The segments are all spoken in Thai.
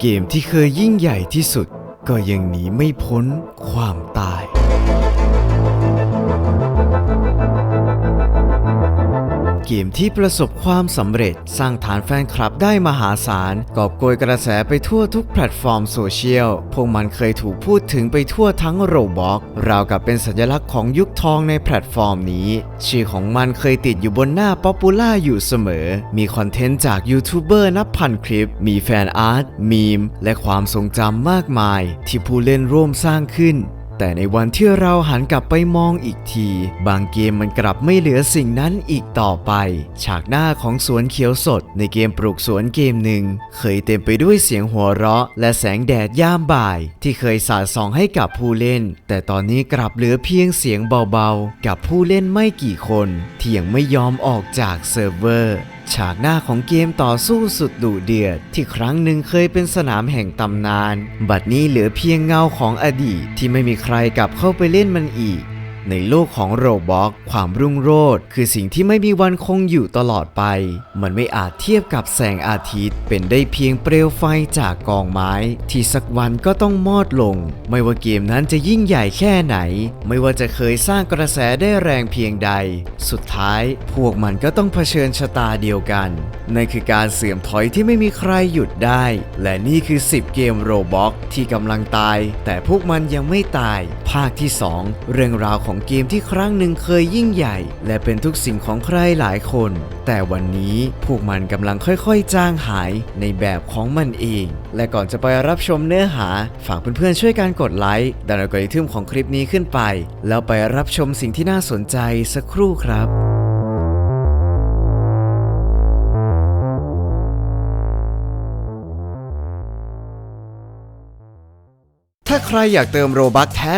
เกมที่เคยยิ่งใหญ่ที่สุด ก็ยังหนีไม่พ้นความตาย เกมที่ประสบความสำเร็จ สร้างฐานแฟนคลับได้มหาศาลกอบโกยกระแสไปทั่วทุกแพลตฟอร์มโซเชียล พวกมันเคยถูกพูดถึงไปทั่วทั้งโรบอกราวกับเป็นสัญลักษณ์ของยุคทองในแพลตฟอร์มนี้ ชื่อของมันเคยติดอยู่บนหน้าป๊อปปูล่าอยู่เสมอ มีคอนเทนต์จากยูทูบเบอร์นับพันคลิป มีแฟนอาร์ตมีม และความทรงจำมากมาย ที่ผู้เล่นร่วมสร้างขึ้น แต่ในวันที่เราหันกลับไปมองอีกที บางเกมมันกลับไม่เหลือสิ่งนั้นอีกต่อไป ฉากหน้าของสวนเขียวสด ในเกมปลูกสวนเกมหนึ่ง เคยเต็มไปด้วยเสียงหัวเราะ และแสงแดดยามบ่าย ที่เคยสาดส่องให้กับผู้เล่น แต่ตอนนี้กลับเหลือเพียงเสียงเบาๆ กับผู้เล่นไม่กี่คน ที่ยังไม่ยอมออกจากเซิร์ฟเวอร์ ฉากหน้าของเกมต่อสู้สุดดุเดือด ที่ครั้งหนึ่งเคยเป็นสนามแห่งตำนาน บัดนี้เหลือเพียงเงาของอดีตที่ไม่มีใครกลับเข้าไปเล่นมันอีก ในโลกของโรบอกความรุ่งโรจน์คือสิ่งที่ไม่มีวันคงอยู่ตลอดไป มันไม่อาจเทียบกับแสงอาทิตย์ เป็นได้เพียงเปลวไฟจากกองไม้ ที่สักวันก็ต้องมอดลง ไม่ว่าเกมนั้นจะยิ่งใหญ่แค่ไหน ไม่ว่าจะเคยสร้างกระแสได้แรงเพียงใด สุดท้ายพวกมันก็ต้องเผชิญชะตาเดียวกันนั่นคือการเสื่อมถอยที่ไม่มีใครหยุดได้ และนี่คือ 10 เกมโรบอกที่กำลังตาย แต่พวกมันยังไม่ตาย ภาคที่ 2 เรื่องราวของเกมที่ครั้งหนึ่งเคยยิ่งใหญ่ และเป็นทุกสิ่งของใครหลายคน แต่วันนี้พวกมันกำลังค่อยๆ จางหายในแบบของมันเอง และก่อนจะไปรับชมเนื้อหา ฝากเพื่อนๆช่วยกันกดไลค์ดันอัลกอริทึมของคลิปนี้ขึ้นไป แล้วไปรับชมสิ่งที่น่าสนใจสักครู่ครับ ใครอยากเติมโรบัคแท้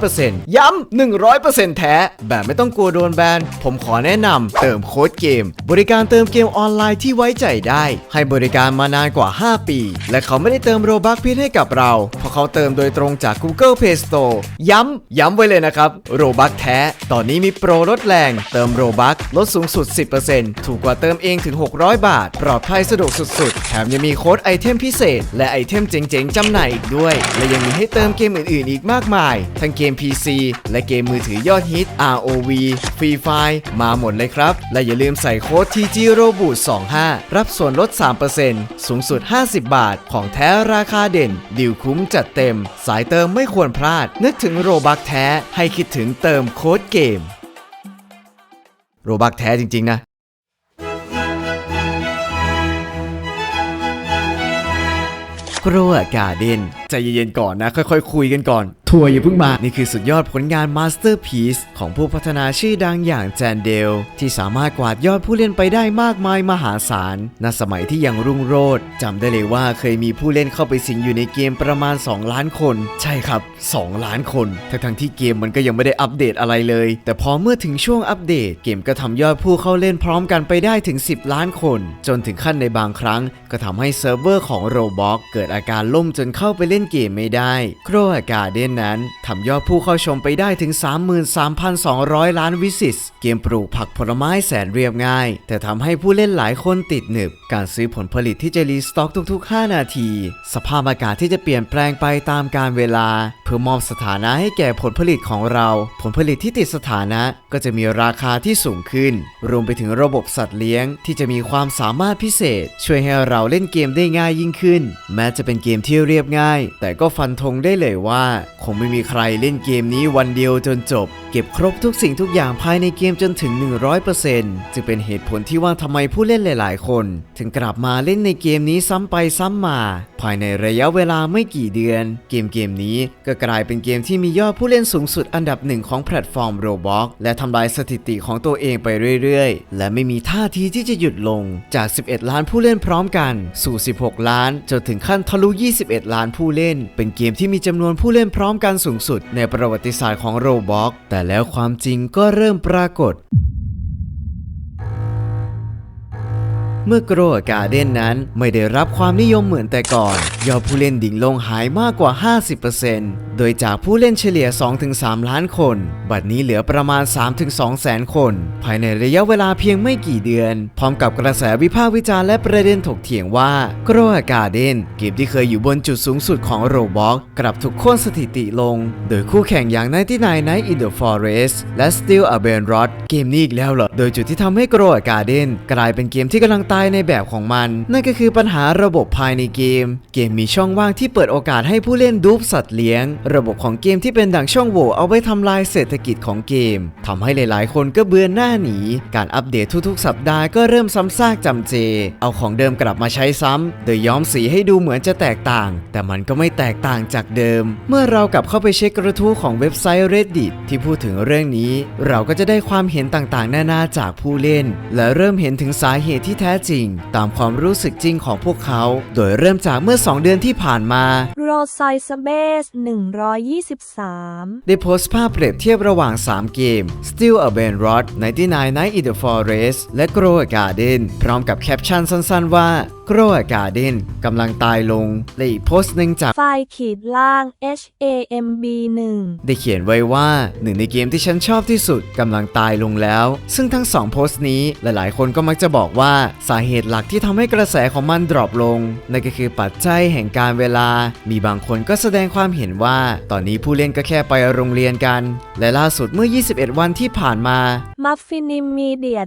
100%ย้ำ 100%แท้ แบบไม่ต้องกลัวโดนแบน ผมขอแนะนำเติมโค้ดเกม บริการเติมเกมออนไลน์ที่ไว้ใจได้ ให้บริการมานานกว่า 5 ปี และเขาไม่ได้เติมโรบัคเพียงให้กับเรา เพราะเขาเติมโดยตรงจาก Google Play Store ย้ำ ย้ำไว้เลยนะครับโรบัคแท้ ตอนนี้มีโปรลดแรง เติมโรบัคลดสูงสุด 10%ถูกกว่าเติมเองถึง 600 บาท ปลอดภัยสะดวกสุดๆ แถมยังมีโค้ดไอเทมพิเศษ และไอเทมเจ๋งๆจำหน่ายอีกด้วย และยังมีให้เติมเกมอื่นๆอีกมากมาย ทั้งเกม PC และเกมมือถือยอดฮิต ROV Free Fire มาหมดเลยครับ และอย่าลืมใส่โค้ด TG Robot 25 รับส่วนลด 3%สูงสุด 50 บาท ของแท้ราคาเด่น ดิวคุ้มจัดเต็ม สายเติมไม่ควรพลาด นึกถึงโรบักแท้ให้คิดถึงเติมโค้ดเกม โรบักแท้จริง ๆ นะกรัวกาเดนใจเย็นๆก่อนนะ ค่อยๆ คุยกันก่อน ทัวร์อย่าเพิ่งมา นี่คือสุดยอดผลงานมาสเตอร์พี e ของผู้พัฒนาชื่อดังอย่างแจนเดล ที่สามารถกวาดยอดผู้เล่นไปได้มากมายมหาศาลณสมัยที่ยังรุ่งโรจน์จำได้เลยว่าเคยมีผู้เล่นเข้าไปสิงอยู่ในเกมประมาณ 2 ล้านคน ใช่ครับ 2 ล้านคนทั้งๆที่เกมมันก็ยังไม่ได้อัปเดตอะไรเลย แต่พอเมื่อถึงช่วงอัปเดต เกมก็ทำยอดผู้เข้าเล่นพร้อมกันไปได้ถึง 10 ล้านคน จนถึงขั้นในบางครั้ง ก็ทำให้เซิร์ฟเวอร์ของ Roblox เกิดอาการล่มจนเข้าไปเล่นเกมไม่ได้โครอากาเดนนั้นทำยอดผู้เข้าชมไปได้ถึง 33,200 ล้านวิสิตเกมปลูกผักผลไม้แสนเรียบง่าย แต่ทำให้ผู้เล่นหลายคนติดหนึบ การซื้อผลผลิตที่จะรีสต็อกทุก ๆ 5 นาที สภาพอากาศที่จะเปลี่ยนแปลงไปตามกาลเวลา เพื่อมอบสถานะให้แก่ผลผลิตของเรา ผลผลิตที่ติดสถานะก็จะมีราคาที่สูงขึ้น รวมไปถึงระบบสัตว์เลี้ยง ที่จะมีความสามารถพิเศษ ช่วยให้เราเล่นเกมได้ง่ายยิ่งขึ้น แม้จะเป็นเกมที่เรียบง่ายแต่ก็ฟันธงได้เลยว่า คงไม่มีใครเล่นเกมนี้วันเดียวจนจบ เก็บครบทุกสิ่งทุกอย่างภายในเกมจนถึง 100%จึงเป็นเหตุผลที่ว่าทำไมผู้เล่นหลาย ๆ คน ถึงกลับมาเล่นในเกมนี้ซ้ำไปซ้ำมา ภายในระยะเวลาไม่กี่เดือน เกมเกมนี้ก็กลายเป็นเกมที่มียอดผู้เล่นสูงสุดอันดับหนึ่งของแพลตฟอร์ม Roblox และทำลายสถิติของตัวเองไปเรื่อย ๆ และไม่มีท่าทีที่จะหยุดลงจาก 11 ล้านผู้เล่นพร้อมกัน สู่ 16 ล้านจนถึงขั้นทะลุ 21 ล้านผู้เล่นเป็นเกมที่มีจำนวนผู้เล่นพร้อมกันสูงสุด ในประวัติศาสตร์ของ Roblox แต่แล้วความจริงก็เริ่มปรากฏเมื่อ Grow a Garden นั้นไม่ได้รับความนิยมเหมือนแต่ก่อน ยอดผู้เล่นดิ่งลงหายมากกว่า 50% โดยจากผู้เล่นเฉลี่ย 2-3 ล้านคน บัดนี้เหลือประมาณ 3-2 แสนคน ภายในระยะเวลาเพียงไม่กี่เดือน พร้อมกับกระแสวิพากษ์วิจารณ์และประเด็นถกเถียงว่า Grow a Garden เกมที่เคยอยู่บนจุดสูงสุดของ Roblox กลับถูกโค่นสถิติลง โดยคู่แข่งอย่าง 99 Night in the Forest และ Still a b a n r o d เกมนี้อีกแล้วเหรอ โดยจุดที่ทำให้ Grow a Garden กลายเป็นเกมที่กำลังตายในแบบของมัน นั่นก็คือปัญหาระบบภายในเกม เกมมีช่องว่างที่เปิดโอกาสให้ผู้เล่นดูปสัตว์เลี้ยงระบบของเกมที่เป็นดั่งช่องโหว่เอาไว้ทำลายเศรษฐกิจของเกมทำให้หลาย ๆ คนก็เบือนหน้าหนี การอัปเดตทุก ๆ สัปดาห์ก็เริ่มซ้ำซากจำเจ เอาของเดิมกลับมาใช้ซ้ำโดยย้อมสีให้ดูเหมือนจะแตกต่าง แต่มันก็ไม่แตกต่างจากเดิม เมื่อเรากลับเข้าไปเช็คกระทู้ของเว็บไซต์ reddit ที่พูดถึงเรื่องนี้ เราก็จะได้ความเห็นต่าง ๆ นานาจากผู้เล่น และเริ่มเห็นถึงสาเหตุที่แท้จริง ตามความรู้สึกจริงของพวกเขา โดยเริ่มจากเมื่อ 2 เดือนที่ผ่านมา r o s i ส b a s e 1 2523 ได้โพสต์ภาพเปรียบเทียบระหว่าง 3 เกม Still a Ben Rod 99 Night in the Forest และ Grow a Garden พร้อมกับแคปชั่นสั้นๆว่า Grow a Garden กำลังตายลง และอีกโพสต์หนึ่งจากไฟขีดล่าง H A M B 1ได้เขียนไว้ว่าหนึ่งในเกมที่ฉันชอบที่สุดกำลังตายลงแล้ว ซึ่งทั้งสองโพสต์นี้หลายๆ คนก็มักจะบอกว่าสาเหตุหลักที่ทำให้กระแสของมันดรอปลงนั่นก็คือปัจจัยแห่งการเวลา มีบางคนก็แสดงความเห็นว่าตอนนี้ผู้เล่นก็แค่ไปโรงเรียนกัน และล่าสุดเมื่อ 21 วันที่ผ่านมา มัฟฟินิมมีเดียด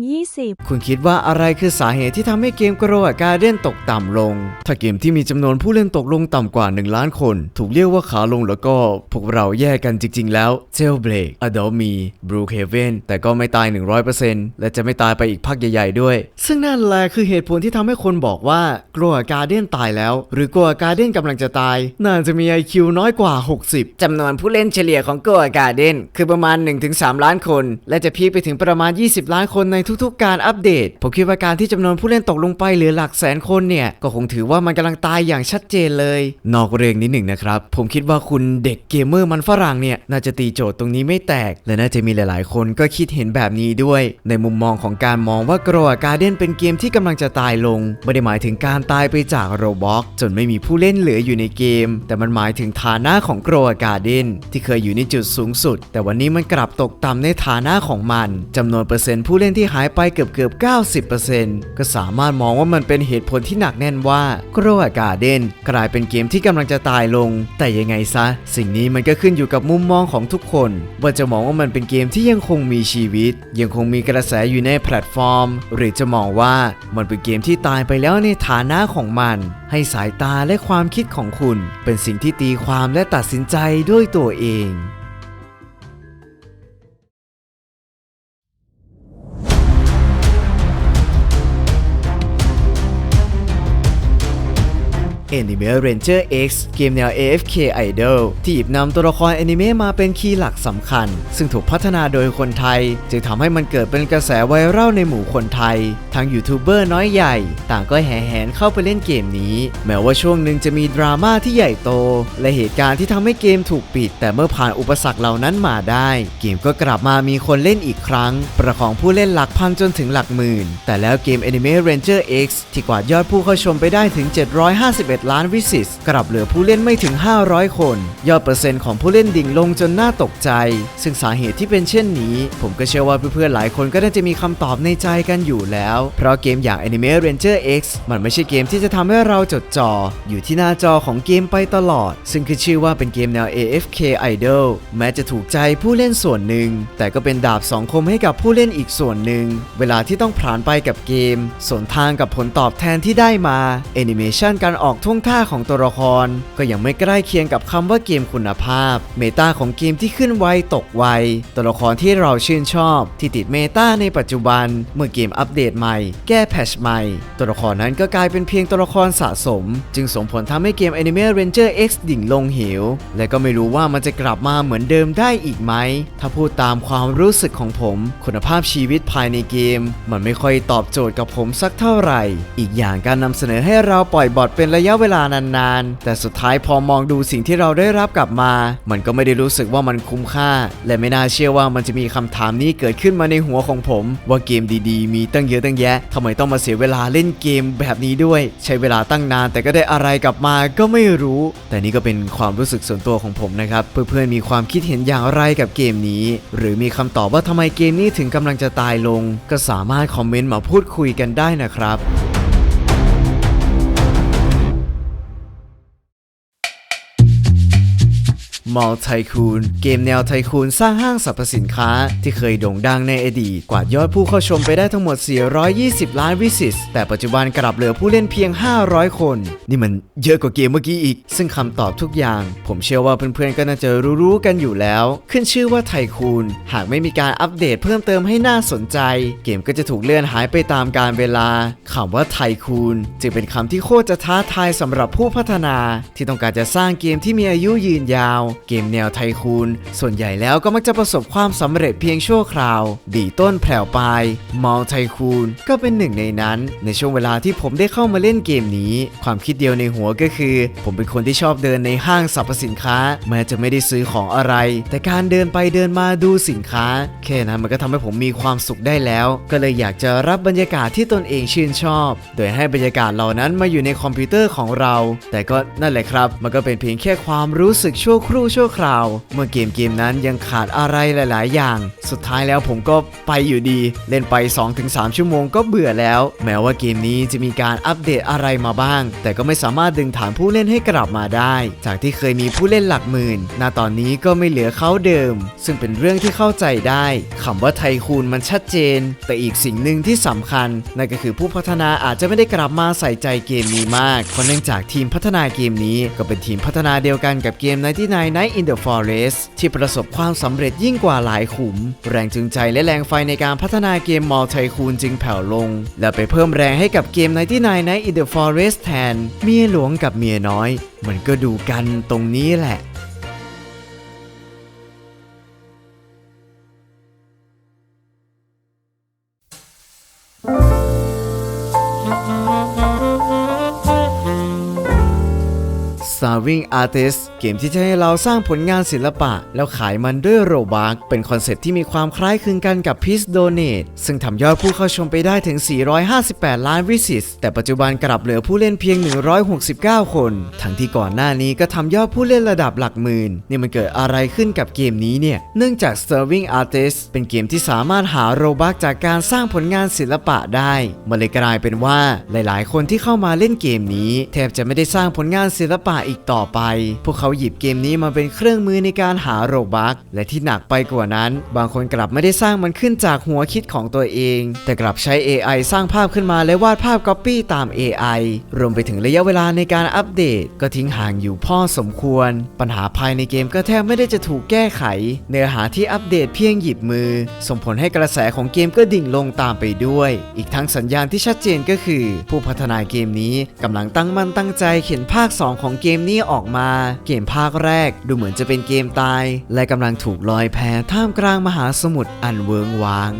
5,020 คุณคิดว่าอะไรคือสาเหตุที่ทำให้เกม Grow a Garden ตกต่ำลง ถ้าเกมที่มีจำนวนผู้เล่นตกลงต่ำกว่า 1 ล้านคน ถูกเรียกว่าขาลงแล้วก็พวกเราแยกกันจริง ๆ แล้ว Jailbreak Adult Me Brookhaven แต่ก็ไม่ตาย 100%และจะไม่ตายไปอีกพักใหญ่ ๆ ด้วย ซึ่งนั่นแหละคือเหตุผลที่ทำให้คนบอกว่า Grow a Garden ตายแล้ว หรือ Grow a Garden กำลังจะตาย น่าจะมี IQ น้อยกว่า 60จำนวนผู้เล่นเฉลี่ยของ Grow Garden คือประมาณ 1-3 ล้านคน และจะพีคไปถึงประมาณ 20 ล้านคนในทุกๆ การอัปเดต ผมคิดว่าการที่จำนวนผู้เล่นตกลงไปเหลือหลักแสนคนเนี่ย ก็คงถือว่ามันกำลังตายอย่างชัดเจนเลย นอกเรื่องนิดหนึ่งนะครับ ผมคิดว่าคุณเด็กเกมเมอร์มันฝรั่งเนี่ย น่าจะตีโจทย์ตรงนี้ไม่แตก และน่าจะมีหลายๆ คนก็คิดเห็นแบบนี้ด้วย ในมุมมองของการมองว่า Grow Garden เป็นเกมที่กำลังจะตายลง ไม่ได้หมายถึงการตายไปจากโรบ็อกจนไม่มีผู้เล่นเหลืออยู่ในเกม แต่มันหมายถึงฐานะของ Grow a Garden ที่เคยอยู่ในจุดสูงสุด แต่วันนี้มันกลับตกต่ำในฐานะของมันจำนวนเปอร์เซ็นต์ผู้เล่นที่หายไปเกือบเกือบ 90%ก็สามารถมองว่ามันเป็นเหตุผลที่หนักแน่นว่า Grow a Garden กลายเป็นเกมที่กำลังจะตายลง แต่ยังไงซะ สิ่งนี้มันก็ขึ้นอยู่กับมุมมองของทุกคน ว่าจะมองว่ามันเป็นเกมที่ยังคงมีชีวิต ยังคงมีกระแสอยู่ในแพลตฟอร์ม หรือจะมองว่ามันเป็นเกมที่ตายไปแล้วในฐานะของมัน ให้สายตาและความคิดของคุณ เป็นสิ่งที่ตีความความและตัดสินใจด้วยตัวเอง Anime Ranger X เกมแนว AFK Idol ที่หยิบนำตัวละครอนิเมะมาเป็นคีย์หลักสำคัญ ซึ่งถูกพัฒนาโดยคนไทย จึงทำให้มันเกิดเป็นกระแสไวรัลในหมู่คนไทยทั้งยูทูบเบอร์น้อยใหญ่ ต่างก็แห่แหนเข้าไปเล่นเกมนี้ แม้ว่าช่วงหนึ่งจะมีดราม่าที่ใหญ่โต และเหตุการณ์ที่ทำให้เกมถูกปิด แต่เมื่อผ่านอุปสรรคเหล่านั้นมาได้ เกมก็กลับมามีคนเล่นอีกครั้ง ประคองผู้เล่นหลักพันจนถึงหลักหมื่น แต่แล้วเกม Anime Ranger X ที่กวาดยอดผู้เข้าชมไปได้ถึง 751ล้านวิสิตกลับเหลือผู้เล่นไม่ถึง 500 คน ยอดเปอร์เซ็นต์ของผู้เล่นดิ่งลงจนน่าตกใจ ซึ่งสาเหตุที่เป็นเช่นนี้ ผมก็เชื่อว่าเพื่อนๆหลายคนก็น่าจะมีคำตอบในใจกันอยู่แล้ว เพราะเกมอย่าง Anime Ranger X มันไม่ใช่เกมที่จะทำให้เราจดจ่ออยู่ที่หน้าจอของเกมไปตลอด ซึ่งคือชื่อว่าเป็นเกมแนว AFK Idol แม้จะถูกใจผู้เล่นส่วนหนึ่ง แต่ก็เป็นดาบสองคมให้กับผู้เล่นอีกส่วนหนึ่ง เวลาที่ต้องผ่านไปกับเกมสวนทางกับผลตอบแทนที่ได้มาแอนิเมชันการออกท่วงท่าของตัวละคร ก็ยังไม่ใกล้เคียงกับคำว่าเกมคุณภาพ เมตาของเกมที่ขึ้นไวตกไว ตัวละครที่เราชื่นชอบ ที่ติดเมตาในปัจจุบัน เมื่อเกมอัปเดตใหม่ แก้แพชใหม่ ตัวละครนั้นก็กลายเป็นเพียงตัวละครสะสม จึงส่งผลทำให้เกม Anime Ranger X ดิ่งลงเหว และก็ไม่รู้ว่ามันจะกลับมาเหมือนเดิมได้อีกไหม ถ้าพูดตามความรู้สึกของผม คุณภาพชีวิตภายในเกม มันไม่ค่อยตอบโจทย์กับผมสักเท่าไหร่ อีกอย่างการนำเสนอให้เราปล่อยบอทเป็นระยะเวลานานๆ แต่สุดท้ายพอมองดูสิ่งที่เราได้รับกลับมา มันก็ไม่ได้รู้สึกว่ามันคุ้มค่า และไม่น่าเชื่อว่ามันจะมีคำถามนี้เกิดขึ้นมาในหัวของผม ว่าเกมดีๆ มีตั้งเยอะตั้งแยะทำไมต้องมาเสียเวลาเล่นเกมแบบนี้ด้วย ใช้เวลาตั้งนานแต่ก็ได้อะไรกลับมาก็ไม่รู้ แต่นี่ก็เป็นความรู้สึกส่วนตัวของผมนะครับเพื่อนๆมีความคิดเห็นอย่างไรกับเกมนี้ หรือมีคำตอบว่าทำไมเกมนี้ถึงกำลังจะตายลง ก็สามารถคอมเมนต์มาพูดคุยกันได้นะครับ มอลไทคูนเกมแนวไทคูนสร้างห้างสรรพสินค้า ที่เคยโด่งดังในอดีต กวาดยอดผู้เข้าชมไปได้ทั้งหมด 420 ล้านวิสิตแต่ปัจจุบันกลับเหลือผู้เล่นเพียง 500 คน นี่มันเยอะกว่าเกมเมื่อกี้อีก ซึ่งคำตอบทุกอย่าง ผมเชื่อว่าเพื่อนๆก็น่าจะรู้ๆกันอยู่แล้ว ขึ้นชื่อว่าไทคูนหากไม่มีการอัปเดตเพิ่มเติมให้น่าสนใจ เกมก็จะถูกเลื่อนหายไปตามกาลเวลาคำว่าไทคูนจึงเป็นคำที่โคตรจะท้าทายสำหรับผู้พัฒนา ที่ต้องการจะสร้างเกมที่มีอายุยืนยาวเกมแนวไทคูน ส่วนใหญ่แล้วก็มักจะประสบความสำเร็จเพียงชั่วคราว ดีต้นแผ่วปลายมอลไทคูนก็เป็นหนึ่งในนั้น ในช่วงเวลาที่ผมได้เข้ามาเล่นเกมนี้ ความคิดเดียวในหัวก็คือ ผมเป็นคนที่ชอบเดินในห้างสรรพสินค้า แม้จะไม่ได้ซื้อของอะไร แต่การเดินไปเดินมาดูสินค้า แค่นั้นมันก็ทำให้ผมมีความสุขได้แล้ว ก็เลยอยากจะรับบรรยากาศที่ตนเองชื่นชอบ โดยให้บรรยากาศเหล่านั้นมาอยู่ในคอมพิวเตอร์ของเรา แต่ก็นั่นแหละครับ มันก็เป็นเพียงแค่ความรู้สึกชั่วครู่ชั่วคราว เมื่อเกมเกมนั้นยังขาดอะไรหลาย ๆ อย่าง สุดท้ายแล้วผมก็ไปอยู่ดี เล่นไป 2-3 ชั่วโมงก็เบื่อแล้ว แม้ว่าเกมนี้จะมีการอัปเดตอะไรมาบ้าง แต่ก็ไม่สามารถดึงฐานผู้เล่นให้กลับมาได้ จากที่เคยมีผู้เล่นหลักหมื่นณตอนนี้ก็ไม่เหลือเขาเดิม ซึ่งเป็นเรื่องที่เข้าใจได้คำว่าไทคูนมันชัดเจน แต่อีกสิ่งหนึ่งที่สำคัญนั่นก็คือผู้พัฒนาอาจจะไม่ได้กลับมาใส่ใจเกมนี้มากเพราะเนื่องจากทีมพัฒนาเกมนี้ก็เป็นทีมพัฒนาเดียวกันกับเกม99 Night in the Forest ที่ประสบความสำเร็จยิ่งกว่าหลายขุม แรงจูงใจและแรงไฟในการพัฒนาเกมมอลไทคูนจึงแผ่วลง และไปเพิ่มแรงให้กับเกม99 Night in the Forest แทน เมียหลวงกับเมียน้อย มันก็ดูกันตรงนี้แหละ Starving Artist เกมที่จะให้เราสร้างผลงานศิลปะ แล้วขายมันด้วยโรบักเป็นคอนเซ็ปที่มีความคล้ายคลึงกันกับ Peace Donate ซึ่งทำยอดผู้เข้าชมไปได้ถึง 458 ล้านวิสิตแต่ปัจจุบันกลับเหลือผู้เล่นเพียง 169 คน ทั้งที่ก่อนหน้านี้ก็ทำยอดผู้เล่นระดับหลักหมื่น นี่มันเกิดอะไรขึ้นกับเกมนี้เนี่ย เนื่องจาก Starving Artist เป็นเกมที่สามารถหาโรบักจากการสร้างผลงานศิลปะได้มันเลยกลายเป็นว่าหลาย ๆ คนที่เข้ามาเล่นเกมนี้ แทบจะไม่ได้สร้างผลงานศิลปะอีกต่อไป พวกเขาหยิบเกมนี้มาเป็นเครื่องมือในการหาโรบักและที่หนักไปกว่านั้น บางคนกลับไม่ได้สร้างมันขึ้นจากหัวคิดของตัวเอง แต่กลับใช้ AI สร้างภาพขึ้นมาและวาดภาพก๊อปปี้ตาม AI รวมไปถึงระยะเวลาในการอัปเดต ก็ทิ้งห่างอยู่พอสมควร ปัญหาภายในเกมก็แทบไม่ได้จะถูกแก้ไข เนื้อหาที่อัปเดตเพียงหยิบมือ ส่งผลให้กระแสของเกมก็ดิ่งลงตามไปด้วย อีกทั้งสัญญาณที่ชัดเจนก็คือ ผู้พัฒนาเกมนี้กำลังตั้งมั่นตั้งใจเขียนภาค 2 ของเกมนี้ออกมาเกมภาคแรกดูเหมือนจะเป็นเกมตาย และกำลังถูกลอยแพท่ามกลางมหาสมุทรอันเวิงว้าง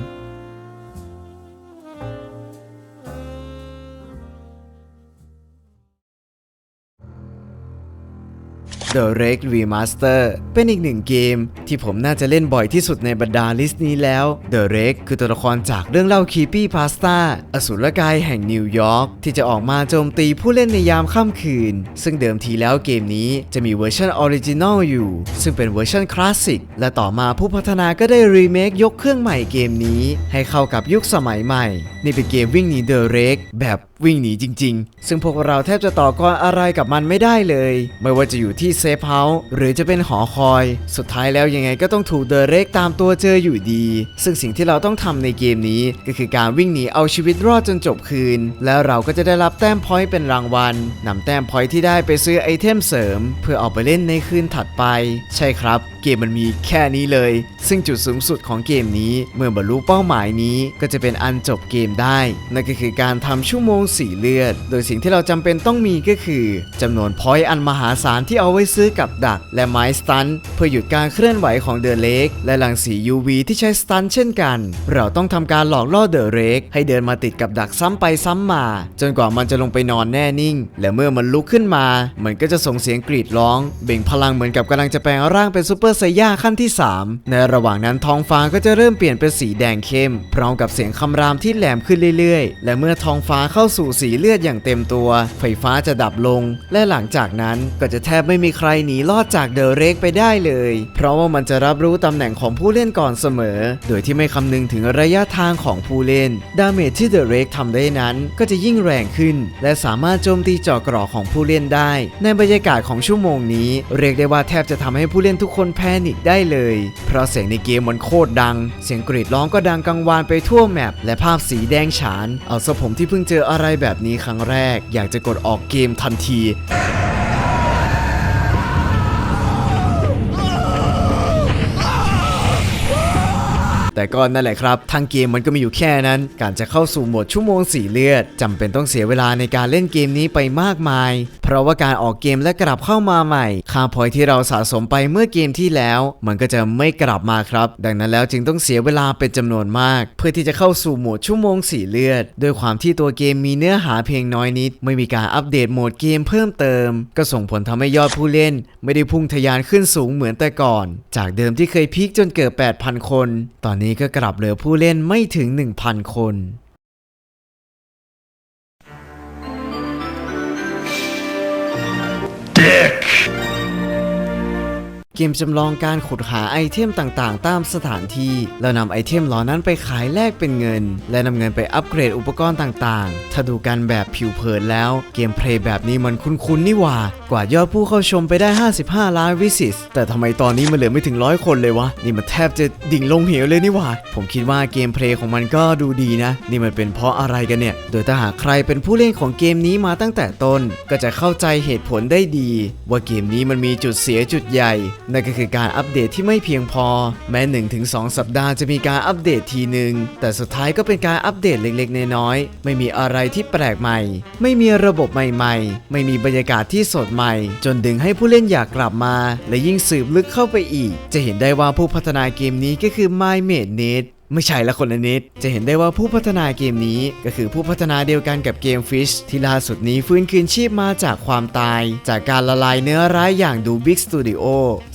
The Reg Remaster เป็นอีกหนึ่งเกม ที่ผมน่าจะเล่นบ่อยที่สุดในบรรดาลิสต์นี้แล้ว The Reg คือตัวละครจากเรื่องเล่า Creepy Pasta อสูรกายแห่งนิวยอร์กที่จะออกมาโจมตีผู้เล่นในยามค่ำคืน ซึ่งเดิมทีแล้วเกมนี้จะมีเวอร์ชันออริจินอลอยู่ ซึ่งเป็นเวอร์ชันคลาสสิกและต่อมาผู้พัฒนาก็ได้รีเมคยกเครื่องใหม่เกมนี้ ให้เข้ากับยุคสมัยใหม่ นี่เป็นเกมวิ่งหนี The Reg แบบ วิ่งหนีจริง ๆ ซึ่งพวกเราแทบจะต่อกรอะไรกับมันไม่ได้เลย ไม่ว่าจะอยู่ที่เซฟเฮาส์หรือจะเป็นหอคอย สุดท้ายแล้วยังไงก็ต้องถูกเดอะเรกตามตัวเจออยู่ดี ซึ่งสิ่งที่เราต้องทำในเกมนี้ก็คือการวิ่งหนีเอาชีวิตรอดจนจบคืน แล้วเราก็จะได้รับแต้มพอยต์เป็นรางวัลนำแต้มพอยต์ที่ได้ไปซื้อไอเทมเสริม เพื่อเอาไปเล่นในคืนถัดไป ใช่ครับ เกมมันมีแค่นี้เลย ซึ่งจุดสูงสุดของเกมนี้ เมื่อบรรลุเป้าหมายนี้ก็จะเป็นอันจบเกมได้นั่นก็คือการทำชั่วโมงสีเลือด โดยสิ่งที่เราจำเป็นต้องมีก็คือจำนวนพอยต์อันมหาศาลที่เอาไว้ซื้อกับดัก และไม้สตันเพื่อหยุดการเคลื่อนไหวของเดอะเล็กและรังสี UV ที่ใช้สตันเช่นกัน เราต้องทำการหลอกล่อเดอะเล็กให้เดินมาติดกับดักซ้ำไปซ้ำมา จนกว่ามันจะลงไปนอนแน่นิ่ง และเมื่อมันลุกขึ้นมา มันก็จะส่งเสียงกรีดร้อง เบ่งพลังเหมือนกับกำลังจะแปลงร่างเป็นซูเปอร์ไซย่าขั้นที่ 3 ในระหว่างนั้นท้องฟ้าก็จะเริ่มเปลี่ยนเป็นสีแดงเข้ม พร้อมกับเสียงคำรามที่แหลมขึ้นเรื่อยๆ และเมื่อท้องฟ้าเข้าสู่สีเลือดอย่างเต็มตัว ไฟฟ้าจะดับลง และหลังจากนั้นก็จะแทบไม่มีใครหนีรอดจากเดอะเรกไปได้เลย เพราะว่ามันจะรับรู้ตำแหน่งของผู้เล่นก่อนเสมอ โดยที่ไม่คำนึงถึงระยะทางของผู้เล่น ดาเมจที่เดอะเรกทำได้นั้นก็จะยิ่งแรงขึ้น และสามารถโจมตีเจาะเกราะของผู้เล่นได้ ในบรรยากาศของชั่วโมงนี้ เรียกได้ว่าแทบจะทำให้ผู้เล่นทุกคนแพนิคได้เลย เพราะเสียงในเกมมันโคตรดัง เสียงกรีดร้องก็ดังกังวานไปทั่วแมปและภาพสีแดงฉาน เอาซะผมที่เพิ่งเจออะไรแบบนี้ครั้งแรก อยากจะกดออกเกมทันที แต่ก็นั่นแหละครับ ทางเกมมันก็มีอยู่แค่นั้น การจะเข้าสู่โหมดชั่วโมงสีเลือดจำเป็นต้องเสียเวลาในการเล่นเกมนี้ไปมากมาย ราะว่าการออกเกมและกลับเข้ามาใหม่ค่าพอยที่เราสะสมไปเมื่อเกมที่แล้ว มันก็จะไม่กลับมาครับ ดังนั้นแล้วจึงต้องเสียเวลาเป็นจำนวนมาก เพื่อที่จะเข้าสู่โหมดชั่วโมงสีเลือด โดยความที่ตัวเกมมีเนื้อหาเพียงน้อยนิด ไม่มีการอัปเดตโหมดเกมเพิ่มเติม ก็ส่งผลทำให้ยอดผู้เล่น ไม่ได้พุ่งทะยานขึ้นสูงเหมือนแต่ก่อน จากเดิมที่เคยพีคจนเกือบ8,000 คน ตอนนี้ก็กลับเหลือผู้เล่นไม่ถึง 1,000 คน มจำลองการขุดหาไอเทมต่างๆ ตามสถานที่แล้วนำไอเทมเหล่านั้นไปขายแลกเป็นเงิน และนำเงินไปอัปเกรดอุปกรณ์ต่างๆ ถ้าดูกันแบบผิวเผินแล้ว เกมเพลย์แบบนี้มันคุ้นๆนี่หว่า กว่ายอดผู้เข้าชมไปได้ 55 ล้านวิสิตแต่ทำไมตอนนี้มันเหลือไม่ถึงร้อยคนเลยวะ นี่มันแทบจะดิ่งลงเหวเลยนี่หว่า ผมคิดว่าเกมเพลย์ของมันก็ดูดีนะ นี่มันเป็นเพราะอะไรกันเนี่ย โดยถ้าหากใครเป็นผู้เล่นของเกมนี้มาตั้งแต่ต้น ก็จะเข้าใจเหตุผลได้ดี ว่าเกมนี้มันมีจุดเสียจุดใหญ่นั่นก็คือการอัปเดตที่ไม่เพียงพอ แม้ 1-2 สัปดาห์จะมีการอัปเดตทีหนึ่งแต่สุดท้ายก็เป็นการอัปเดตเล็กๆ น้อยๆ ไม่มีอะไรที่แปลกใหม่ ไม่มีระบบใหม่ๆ ไม่มีบรรยากาศที่สดใหม่ จนดึงให้ผู้เล่นอยากกลับมา และยิ่งสืบลึกเข้าไปอีก จะเห็นได้ว่าผู้พัฒนาเกมนี้ก็คือ My Made Net ไม่ใช่ละคนละนิด จะเห็นได้ว่าผู้พัฒนาเกมนี้ ก็คือผู้พัฒนาเดียวกันกับเกม Fish ที่ล่าสุดนี้ฟื้นคืนชีพมาจากความตาย จากการละลายเนื้อร้ายอย่างดู Big Studio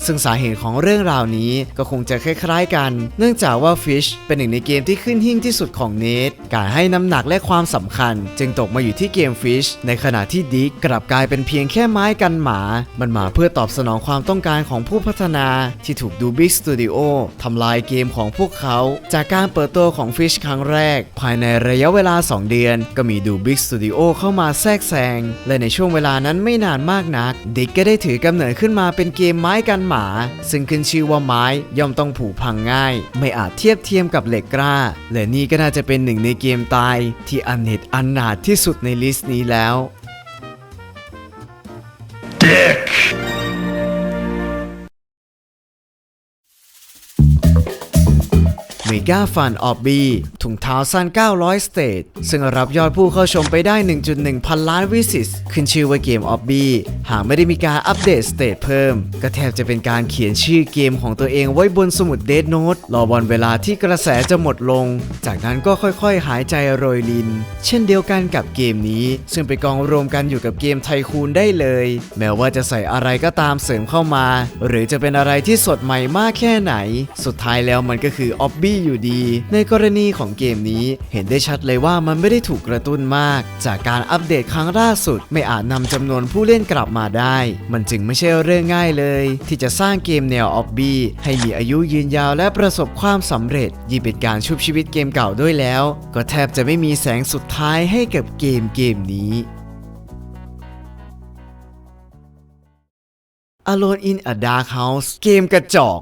ซึ่งสาเหตุของเรื่องราวนี้ก็คงจะคล้ายๆกัน เนื่องจากว่า Fish เป็นหนึ่งในเกมที่ขึ้นหิ่งที่สุดของเนทการให้น้ำหนักและความสำคัญ จึงตกมาอยู่ที่เกม Fish ในขณะที่ดิกกลับกลายเป็นเพียงแค่ไม้กันหมา มันมาเพื่อตอบสนองความต้องการของผู้พัฒนาที่ถูกดู Big Studio ทำลายเกมของพวกเขาจากการเปิดตัวของ Fish ครั้งแรก ภายในระยะเวลา 2 เดือน ก็มีดู Big Studio เข้ามาแทรกแซง และในช่วงเวลานั้นไม่นานมากนัก ดิกก็ได้ถือกำเนิดขึ้นมาเป็นเกมไม้กันหมา ซึ่งขึ้นชื่อว่าไม้ย่อมต้องผุพังง่าย ไม่อาจเทียบเทียมกับเหล็กกล้า และนี่ก็น่าจะเป็นหนึ่งในเกมตาย ที่อันเน็ตอันหนาดที่สุดในลิสต์นี้แล้ว กาฟันออบบีถุงเท้าสั้น 900 สเตทซึ่งรับยอดผู้เข้าชมไปได้ 1.1 พันล้านวิสิตขึ้นชื่อว่าเกมออบบีหากไม่ได้มีการอัปเดตสเตทเพิ่ม ก็แทบจะเป็นการเขียนชื่อเกมของตัวเองไว้บนสมุดเด n โน e รอบอลเวลาที่กระแสจะหมดลง จากนั้นก็ค่อยๆ หายใจโรยลิน เช่นเดียวกันกับเกมนี้ ซึ่งไปกองรวมกันอยู่กับเกมไทคูนได้เลย แม้ว่าจะใส่อะไรก็ตามเสริมเข้ามา หรือจะเป็นอะไรที่สดใหม่มากแค่ไหน สุดท้ายแล้วมันก็คือออบบี้อยู่ดี ในกรณีของเกมนี้เห็นได้ชัดเลยว่ามันไม่ได้ถูกกระตุ้นมาก จากการอัปเดตครั้งล่าสุด ไม่อาจนำจำนวนผู้เล่นกลับมาได้ มันจึงไม่ใช่เรื่องง่ายเลย ที่จะสร้างเกมแนวออบบี้ให้มีอายุยืนยาวและประสบความสำเร็จ ยิ่งเป็นการชุบชีวิตเกมเก่าด้วยแล้ว ก็แทบจะไม่มีแสงสุดท้ายให้กับเกมเกมนี้ Alone in a Dark House เกมกระจอก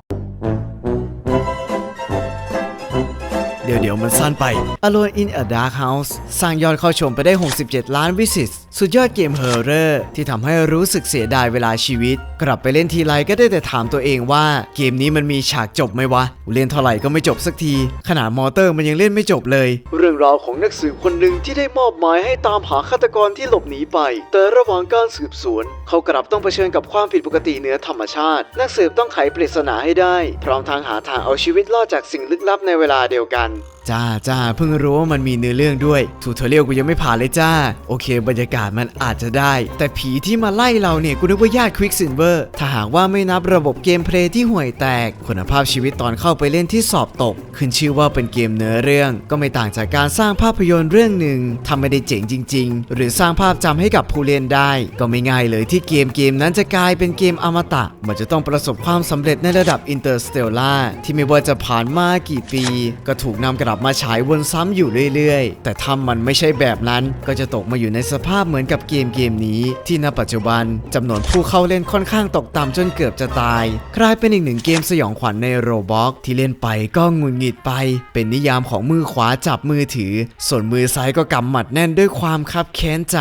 เดี๋ยวเดี๋ยวมันสั้นไป Alone in a Dark House สร้างยอดเข้าชมไปได้ 67 ล้านวิสิต สุดยอดเกมเฮอร์เรอร์ที่ทำให้รู้สึกเสียดายเวลาชีวิต กลับไปเล่นทีไรก็ได้แต่ถามตัวเองว่าเกมนี้มันมีฉากจบไหมวะ เล่นเท่าไหร่ก็ไม่จบสักที ขนาดมอเตอร์มันยังเล่นไม่จบเลย เรื่องราวของนักสืบคนหนึ่งที่ได้มอบหมายให้ตามหาฆาตกรที่หลบหนีไป แต่ระหว่างการสืบสวน เขากลับต้องเผชิญกับความผิดปกติเหนือธรรมชาติ นักสืบต้องไขปริศนาให้ได้ พร้อมทางหาทางเอาชีวิตรอดจากสิ่งลึกลับในเวลาเดียวกัน จ้าจ้าเพิ่งรู้ว่ามันมีเนื้อเรื่องด้วยทูเทเรียลกูยังไม่ผ่านเลยจ้า โอเค บรรยากาศมันอาจจะได้ แต่ผีที่มาไล่เราเนี่ย กูนึกว่าญาติควิกซินเวอร์ ถ้าหากว่าไม่นับระบบเกมเพลย์ที่ห่วยแตก คุณภาพชีวิตตอนเข้าไปเล่นที่สอบตก ขึ้นชื่อว่าเป็นเกมเนื้อเรื่อง ก็ไม่ต่างจากการสร้างภาพยนตร์เรื่องหนึ่งทำไม่ได้เจ๋งจริง ๆ หรือสร้างภาพจำให้กับผู้เล่นได้ ก็ไม่ง่ายเลยที่เกมเกมนั้นจะกลายเป็นเกมอมตะ มันจะต้องประสบความสำเร็จในระดับอินเตอร์สเตลล่าที่ไม่ว่าจะผ่านมากี่ปี ก็ถูกนำกลับมาฉายวนซ้ำอยู่เรื่อยๆ แต่ถ้ามันไม่ใช่แบบนั้นก็จะตกมาอยู่ในสภาพเหมือนกับเกมเกมนี้ ที่ณปัจจุบันจำนวนผู้เข้าเล่นค่อนข้างตกต่ำจนเกือบจะตาย กลายเป็นอีกหนึ่งเกมสยองขวัญในโรบอกที่เล่นไปก็งุนงิดไป เป็นนิยามของมือขวาจับมือถือ ส่วนมือซ้ายก็กำหมัดแน่นด้วยความคับแค้นใจ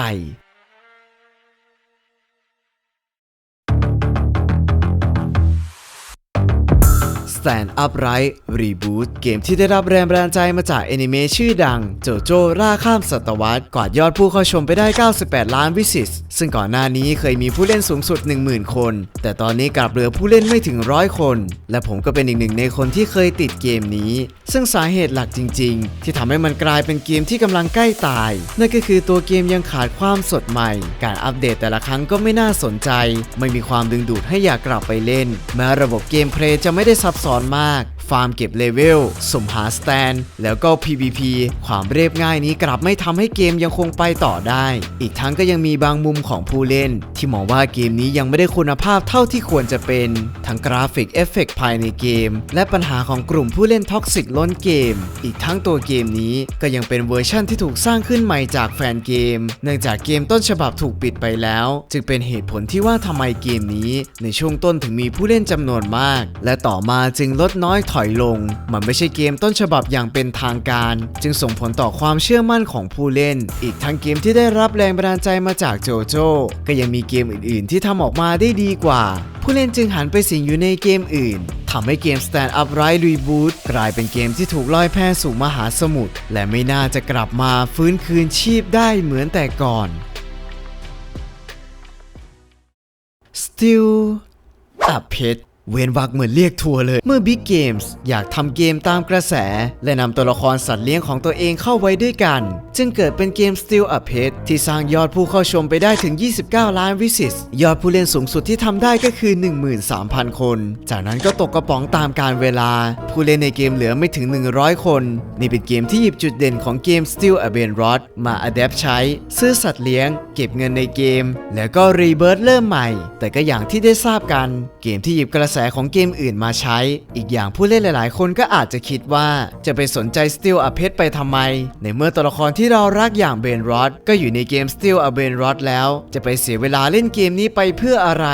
Stand Upright Reboot เกมที่ได้รับแรงบันดาลใจมาจากแอนิเมะชื่อดัง โจโจ้ล่าข้ามศตวรรษกวาดยอดผู้เข้าชมไปได้ 98 ล้านวิสิตซึ่งก่อนหน้านี้เคยมีผู้เล่นสูงสุด 10,000 คน แต่ตอนนี้กลับเหลือผู้เล่นไม่ถึงร้อยคน และผมก็เป็นอีกหนึ่งในคนที่เคยติดเกมนี้ ซึ่งสาเหตุหลักจริง ๆ ที่ทำให้มันกลายเป็นเกมที่กำลังใกล้ตาย นั่นก็คือตัวเกมยังขาดความสดใหม่ การอัปเดตแต่ละครั้งก็ไม่น่าสนใจ ไม่มีความดึงดูดให้อยากกลับไปเล่น แม้ระบบเกมเพลย์จะไม่ได้ซับซ้อนอนมาก ฟาร์มเก็บเลเวลสมหาสแตน แล้วก็ PVP ความเรียบง่ายนี้กลับไม่ทำให้เกมยังคงไปต่อได้ อีกทั้งก็ยังมีบางมุมของผู้เล่น ที่มองว่าเกมนี้ยังไม่ได้คุณภาพเท่าที่ควรจะเป็น ทั้งกราฟิกเอฟเฟกต์ภายในเกม และปัญหาของกลุ่มผู้เล่นท็อกซิกล้นเกม อีกทั้งตัวเกมนี้ก็ยังเป็นเวอร์ชั่นที่ถูกสร้างขึ้นใหม่จากแฟนเกม เนื่องจากเกมต้นฉบับถูกปิดไปแล้ว จึงเป็นเหตุผลที่ว่าทำไมเกมนี้ ในช่วงต้นถึงมีผู้เล่นจำนวนมาก และต่อมาจึงลดน้อยถอยลง มันไม่ใช่เกมต้นฉบับอย่างเป็นทางการ จึงส่งผลต่อความเชื่อมั่นของผู้เล่น อีกทั้งเกมที่ได้รับแรงบันดาลใจมาจากโจโจ้ก็ยังมีเกมอื่น ๆ ที่ทำออกมาได้ดีกว่า ผู้เล่นจึงหันไปสิงอยู่ในเกมอื่นทำให้เกม Stand Upright Reboot กลายเป็นเกมที่ถูกลอยแพสู่มหาสมุทรและไม่น่าจะกลับมาฟื้นคืนชีพได้เหมือนแต่ก่อน Still อับ เวนวักเหมือนเรียกทัวร์เลย เมื่อ Big Games อยากทำเกมตามกระแส และนำตัวละครสัตว์เลี้ยงของตัวเองเข้าไว้ด้วยกัน จึงเกิดเป็นเกม Still a Pet ที่สร้างยอดผู้เข้าชมไปได้ถึง 29 ล้านวิสิตยอดผู้เล่นสูงสุดที่ทำได้ก็คือ 13,000 คน จากนั้นก็ตกกระป๋องตามการเวลา ผู้เล่นในเกมเหลือไม่ถึง 100 คน นี่เป็นเกมที่หยิบจุดเด่นของเกม Still a b a n Rod มา Adapt ใช้ ซื้อสัตว์เลี้ยง เก็บเงินในเกม แล้วก็รีเบิร์เริ่มใหม่ แต่ก็อย่างที่ได้ทราบกัน เกมที่หยิบกระแสของเกมอื่นมาใช้ อีกอย่างผู้เล่นหลาย ๆ คนก็อาจจะคิดว่าจะไปสนใจ Still a Pet ไปทำไม ในเมื่อตัวละครที่เรารักอย่างเบนรอดก็อยู่ในเกม Still a b a n Rod แล้ว จะไปเสียเวลาเล่นเกมนี้ไปเพื่ออะไร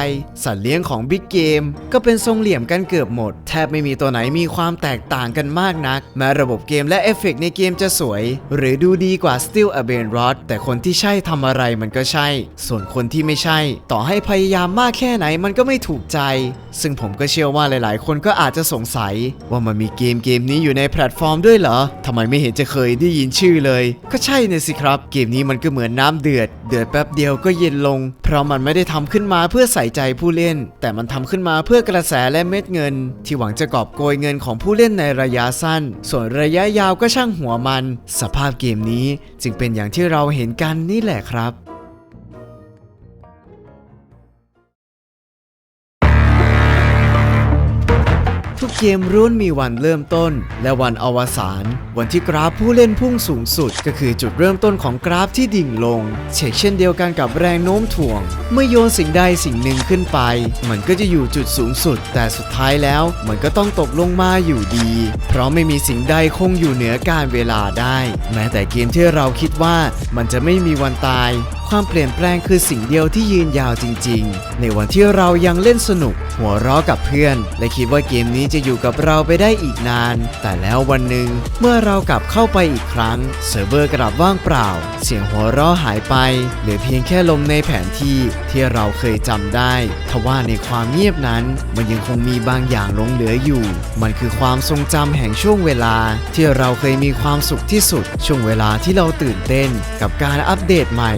สัตว์เลี้ยงของ Big Game ก็เป็นทรงเหลี่ยมกันเกือบหมด แทบไม่มีตัวไหนมีความแตกต่างกันมากนัก แม้ระบบเกมและเอฟเฟกต์ในเกมจะสวย หรือดูดีกว่า Still a b a n Rod แต่คนที่ใช่ทำอะไรมันก็ใช่ ส่วนคนที่ไม่ใช่ ต่อให้พยายามมากแค่ไหนมันก็ไม่ถูกใจ ซึ่งผมก็เชื่อว่าหลายๆ คนก็อาจจะสงสัย ว่ามันมีเกมเกมนี้อยู่ในแพลตฟอร์มด้วยเหรอทำไมไม่เห็นจะเคยได้ยินชื่อเลย ก็ใช่เนี่ยสิครับ เกมนี้มันก็เหมือนน้ำเดือด เดือดแป๊บเดียวก็เย็นลง เพราะมันไม่ได้ทำขึ้นมาเพื่อใส่ใจผู้เล่น แต่มันทำขึ้นมาเพื่อกระแสและเม็ดเงิน ที่หวังจะกอบโกยเงินของผู้เล่นในระยะสั้น ส่วนระยะยาวก็ช่างหัวมัน สภาพเกมนี้จึงเป็นอย่างที่เราเห็นกันนี่แหละครับ ทุกเกมล้วนมีวันเริ่มต้น และวันอวสานวันที่กราฟผู้เล่นพุ่งสูงสุด ก็คือจุดเริ่มต้นของกราฟที่ดิ่งลงเช่นเช่นเดียวกันกับแรงโน้มถ่วง เมื่อโยนสิ่งใดสิ่งหนึ่งขึ้นไป มันก็จะอยู่จุดสูงสุด แต่สุดท้ายแล้ว มันก็ต้องตกลงมาอยู่ดี เพราะไม่มีสิ่งใดคงอยู่เหนือการเวลาได้ แม้แต่เกมที่เราคิดว่ามันจะไม่มีวันตาย ความเปลี่ยนแปลงคือสิ่งเดียวที่ยืนยาวจริง ๆ ในวันที่เรายังเล่นสนุก หัวเราะกับเพื่อน และคิดว่าเกมนี้จะอยู่กับเราไปได้อีกนาน แต่แล้ววันหนึ่งเมื่อเรากลับเข้าไปอีกครั้ง เซิร์ฟเวอร์กลับว่างเปล่า เสียงหัวเราะหายไปเหลือเพียงแค่ลมในแผนที่ที่เราเคยจำได้ทว่าในความเงียบนั้น มันยังคงมีบางอย่างหลงเหลืออยู่ มันคือความทรงจำแห่งช่วงเวลา ที่เราเคยมีความสุขที่สุด ช่วงเวลาที่เราตื่นเต้น กับการอัปเดตใหม่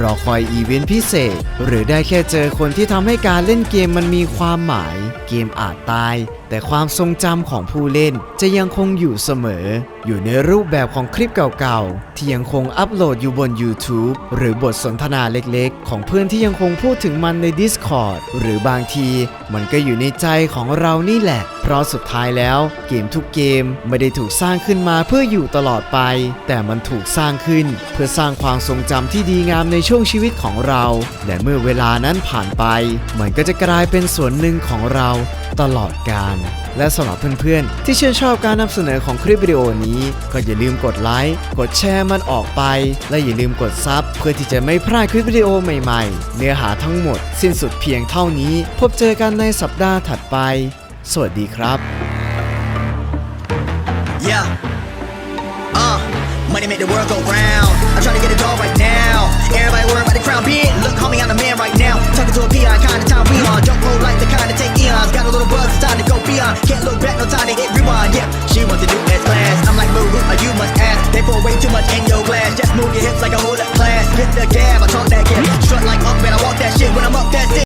รอคอยอีเวนต์พิเศษ หรือได้แค่เจอคนที่ทำให้การเล่นเกมมันมีความหมาย เกมอาจตาย แต่ความทรงจำของผู้เล่นจะยังคงอยู่เสมอ อยู่ในรูปแบบของคลิปเก่าๆ ที่ยังคงอัปโหลดอยู่บน YouTube หรือบทสนทนาเล็กๆ ของเพื่อนที่ยังคงพูดถึงมันใน Discord หรือบางทีมันก็อยู่ในใจของเรานี่แหละ เพราะสุดท้ายแล้ว เกมทุกเกมไม่ได้ถูกสร้างขึ้นมาเพื่ออยู่ตลอดไป แต่มันถูกสร้างขึ้น เพื่อสร้างความทรงจำที่ดีงามในช่วงชีวิตของเรา และเมื่อเวลานั้นผ่านไป มันก็จะกลายเป็นส่วนหนึ่งของเรา ตลอดกาลและสำหรับเพื่อนๆ ที่ชื่นชอบการนำเสนอของคลิปวิดีโอนี้ ก็อย่าลืมกดไลค์ กดแชร์มันออกไป และอย่าลืมกดซับเพื่อที่จะไม่พลาดคลิปวิดีโอใหม่ๆ เนื้อหาทั้งหมด สิ้นสุดเพียงเท่านี้ พบเจอกันในสัปดาห์ถัดไป สวัสดีครับ Yeah. Uh, money make the world go round. I'm trying to get it all right now. Everybody worried about the crown bitch. Look, homie, I'm the man right now. Talking to a PI, kind of time we on. Don't roll like the kind of take eons. Got a little buzz, it's time to go beyond. Can't look back, no time to hit rewind. Yeah, she wants to do best class. I'm like, boo, you must ask. They pour way too much in your glass. Just move your hips like a hold up class. Hit the gab, I talk that gap. Strut like up, and I walk that shit. When I'm up, that.